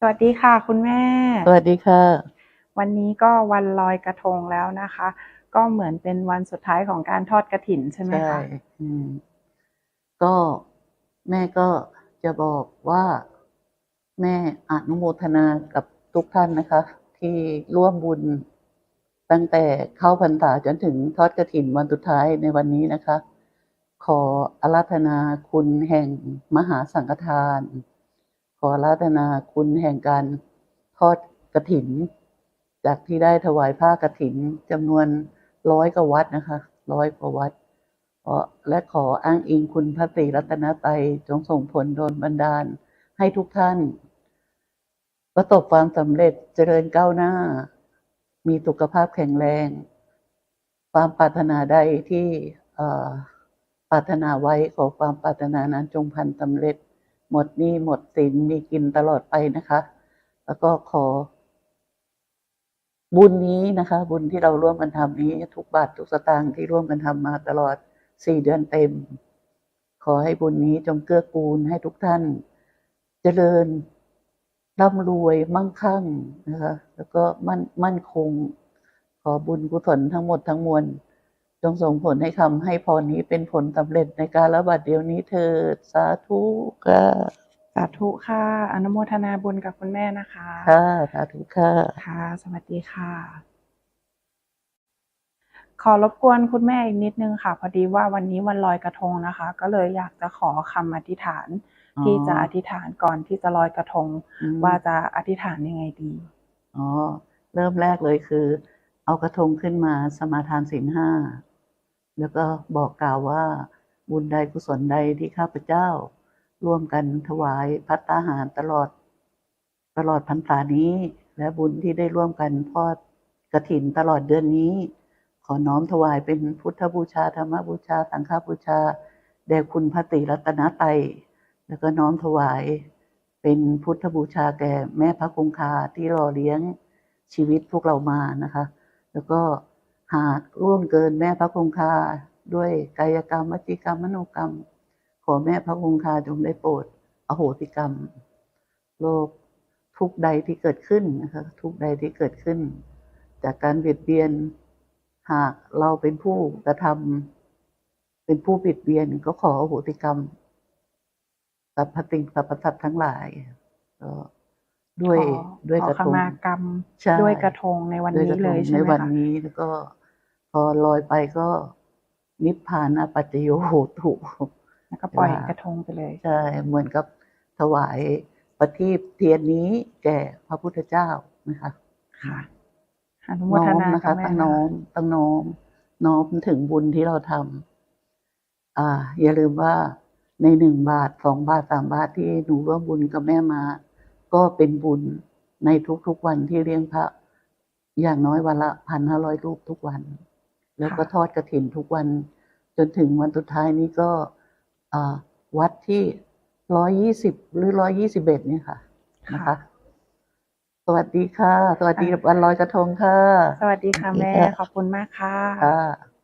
สวัสดีค่ะ คุณแม่ สวัสดีค่ะ วันนี้ก็วันลอยกระทงแล้วนะคะ ก็เหมือนเป็นวันสุดท้ายของการทอดกระถินใช่ไหมใช่คะอืม ก็แม่ก็จะบอกว่าแม่อนุโมทนากับทุกท่านนะคะ ที่ร่วมบุญตั้งแต่เข้าพรรษาจนถึงทอดกระถินวันสุดท้ายในวันนี้นะคะ ขออาราธนาคุณแห่งมหาสังฆทาน ขอราธนาคุณแห่งการทอดกระถิน จากที่ได้ถวายผ้ากระถินจำนวนร้อยกว่าวัดนะคะร้อยกว่าวัดและขออ้างอิงคุณพระตรีรัตนตรัยจงส่งผลโดนบันดาลให้ทุกท่าน ประสบความสำเร็จเจริญก้าวหน้า มีสุขภาพแข็งแรง ความปรารถนาใดที่เอ่อปรารถนาไว้ขอความปรารถนานั้นจงพันสำเร็จ หมดหนี้หมดสินมีกินตลอดไปนะคะ แล้วก็ขอ บุญนี้นะคะ บุญที่เราร่วมกันทำนี้ ทุกบาททุกสตางค์ที่ร่วมกันทำมาตลอดสี่เดือนเต็ม ขอให้บุญนี้จงเกื้อกูลให้ทุกท่าน เจริญร่ำรวยมั่งคั่งนะคะ แล้วก็มั่นมั่นคง ขอบุญกุศลทั้งหมดทั้งมวล จงส่งผลให้คำให้พรนี้เป็นผลสำเร็จในการระบาดเดียวนี้เถิดสาธุค่ะสาธุค่ะ อนุโมทนาบุญกับคุณแม่นะคะค่ะสาธุค่ะค่ะ สวัสดีค่ะ ขอรบกวนคุณแม่อีกนิดนึงค่ะ พอดีว่าวันนี้วันลอยกระทงนะคะ ก็เลยอยากจะขอคำอธิษฐานอ๋อที่จะอธิษฐานก่อนที่จะลอยกระทงอืมว่าจะอธิษฐานยังไงดีอ๋อเริ่มแรกเลยคือ เอากระทงขึ้นมาสมาทานศีลห้า แล้วก็บอกกล่าวว่าบุญใดกุศลใดที่ข้าพเจ้า ร่วมกันถวายพัตตาหารตลอด ตลอดพรรษานี้ และบุญที่ได้ร่วมกันทอดกระถินตลอดเดือนนี้ ขอน้อมถวายเป็นพุทธบูชาธรรมบูชา สังฆบูชา แด่คุณพระตรีรัตนตยแล้วก็น้อมถวายเป็นพุทธบูชาแก่แม่พระคงคาที่รอเลี้ยงชีวิตพวกเรามานะคะ แล้วก็หากร่วงเกินแม่พระคงคาด้วยกายกรรมวจีกรรมมโนกรรม ขอแม่พระคงคาจงได้โปรดอโหสิกรรม โลกทุกใดที่เกิดขึ้นนะคะทุกใดที่เกิดขึ้น จากการเบียดเบียน หากเราเป็นผู้กระทำเป็นผู้บิดเบียนก็ขออโหสิกรรมสรรพสิ่งสรรพสัตว์ทั้งหลายก็ ด้วยขอด้วยขอกระขทงมากรรมใช่ด้วยกระทงในวันด้วยนี้กระทเลงยใช่ในไหมวันคะนี้แล้วก็ พอลอยไปก็นิพพานะปัจจโยโหตุแล้วก็ปล่อยจ้ะกระทงไปเลยใช่เหมือนกับถวายประทีปเทียนนี้แก่พระพุทธเจ้านะคะค่ะอนุโมน้อทมนานะคะกับแม่ต้องน้อมต้องน้อมน้อมถึงบุญที่เราทำอ่า อย่าลืมว่าในหนึ่งบาทสองบาทสามบาทที่หนูร่วมบุญกับแม่มา ก็เป็นบุญในทุกๆวันที่เลี้ยงพระ อย่างน้อยวันละพันห้าร้อยรูปทุกวัน แล้วก็ทอดกระถินทุกวัน จนถึงวันสุดท้ายนี้ก็อ่าวัดที่ร้อยยี่สิบหรือร้อยยี่สิบเอ็ดเนี่ยค่ะนะคะสวัสดีค่ะ สวัสดีวันลอยกระทงค่ะ สวัสดีค่ะสวัสดีแม่ค่ะขอบคุณมากค่ะค่ะ